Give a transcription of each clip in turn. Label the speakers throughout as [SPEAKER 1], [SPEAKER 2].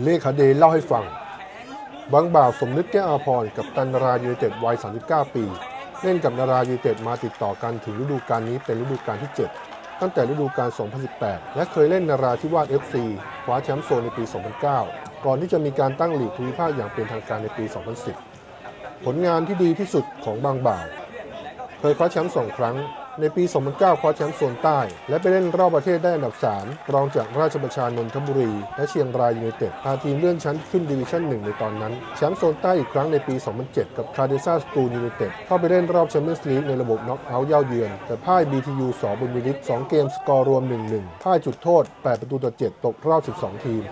[SPEAKER 1] เลขาเดย์เล่าให้ฟัง บางบ่าวสมนึกแก้วอาพรกับตันารายูเต็ดวัย 39 ปี เล่นกับนารายูเต็ดมาติดต่อกันถึงฤดูกาลนี้เป็นฤดูกาลที่ 7 ตั้งแต่ฤดูกาล 2018 และเคยเล่นนาราธิวาส FC คว้าแชมป์โซนในปี 2009 ก่อนที่จะมีการตั้งหลีกภูมิภาคอย่างเป็นทางการในปี 2010 ผลงานที่ดีที่สุดของบางบ่าว เคยคว้าแชมป์สองครั้ง ในปี 2009 คว้าแชมป์โซนใต้ และไปเล่นรอบประเทศได้อันดับ 3 รองจากราชบัญชานนทบุรี และเชียงรายยูไนเต็ดพาทีมเลื่อนชั้นขึ้นดิวิชั่น 1 ในตอนนั้น แชมป์โซนใต้อีกครั้งในปี 2007 กับคาเดซ่าสตูยูไนเต็ดเข้าไปเล่นรอบแชมเปี้ยนส์ลีกในระบบน็อกเอาท์เย่าเยือน แต่พ่าย BTU สบุญมิลิต2เกมสกอร์รวม 1-1พ่ายจุดโทษ 8 ประตูต่อ 7 ตกรอบ 12 ทีม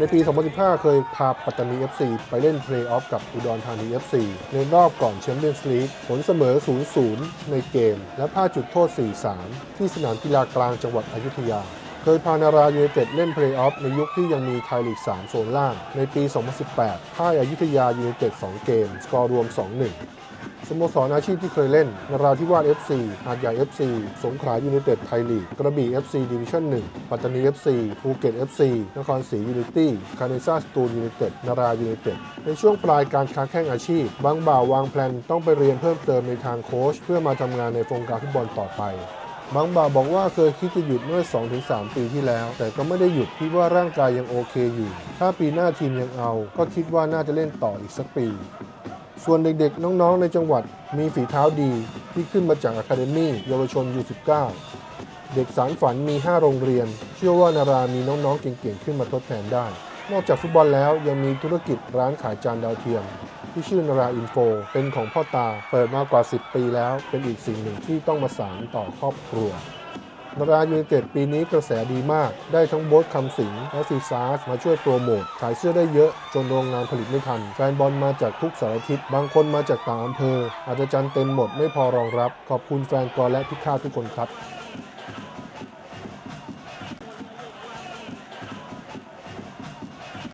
[SPEAKER 1] ในปี 2015 เคยพาปัตตานี FC ไปเล่นเพลย์ออฟกับอุดรธานี FC ในรอบก่อนแชมเปี้ยนส์ลีกผลเสมอ 0-0 ในเกม และพลาดจุดโทษ 4-3 ที่สนามกีฬากลางจังหวัดอยุธยาเคยพานารายูไนเต็ดเล่นเพลย์ออฟในยุคที่ยังมีไทยลีก 3 โซนล่าง ในปี 2018 พ่ายอยุธยายูไนเต็ด 2 เกม สกอร์รวม 2-1 สโมสรอาชีพที่เคยเล่นนราธิวาส FC หาดใหญ่ FC สงขลายูไนเต็ดไทยลีก กระบี่ FC ดิวิชั่น 1 ปัตตานี FC ภูเก็ต FC นครศรียูไนตี้ คาเนซ่าสตูลยูไนเต็ดนารายูไนเต็ด ในช่วงปลายการค้าแข่งอาชีพ บางบ่าววางแผนต้องไปเรียนเพิ่มเติมในทางโค้ชเพื่อมาทำงานในวงการฟุตบอลต่อไปบางบ่าวบอกว่าเคยคิดจะหยุดเมื่อ 2-3 ปีที่แล้ว แต่ก็ไม่ได้หยุดคิดว่าร่างกายยังโอเคอยู่ ถ้าปีหน้าทีมยังเอา ก็คิดว่าน่าจะเล่นต่ออีกสักปี ส่วนเด็กๆ น้องๆ ในจังหวัดมีฝีเท้าดีที่ขึ้นมาจากอะคาเดมี่เยาวชน U19 เด็กสารฝันมี 5 โรงเรียน เชื่อว่านารามีน้องๆ เก่งๆ ขึ้นมาทดแทนได้ นอกจากฟุตบอลแล้วยังมีธุรกิจร้านขายจานดาวเทียม ที่ชื่อนาราอินโฟ เป็นของพ่อตา เปิดมากว่า 10 ปีแล้ว เป็นอีกสิ่งหนึ่งที่ต้องมาสานต่อครอบครัว นารายูเนเต็ดปีนี้กระแสดีมาก ได้ทั้งโบ๊ทคำสิงและซีซาร์สมาช่วยโปรโมท ขายเสื้อได้เยอะจนโรงงานผลิตไม่ทัน แฟนบอลมาจากทุกสารทิศ บางคนมาจากต่างอำเภอ อาจจะจันเต็มหมดไม่พอรองรับ ขอบคุณแฟนกอและพิฆาตทุกคนครับ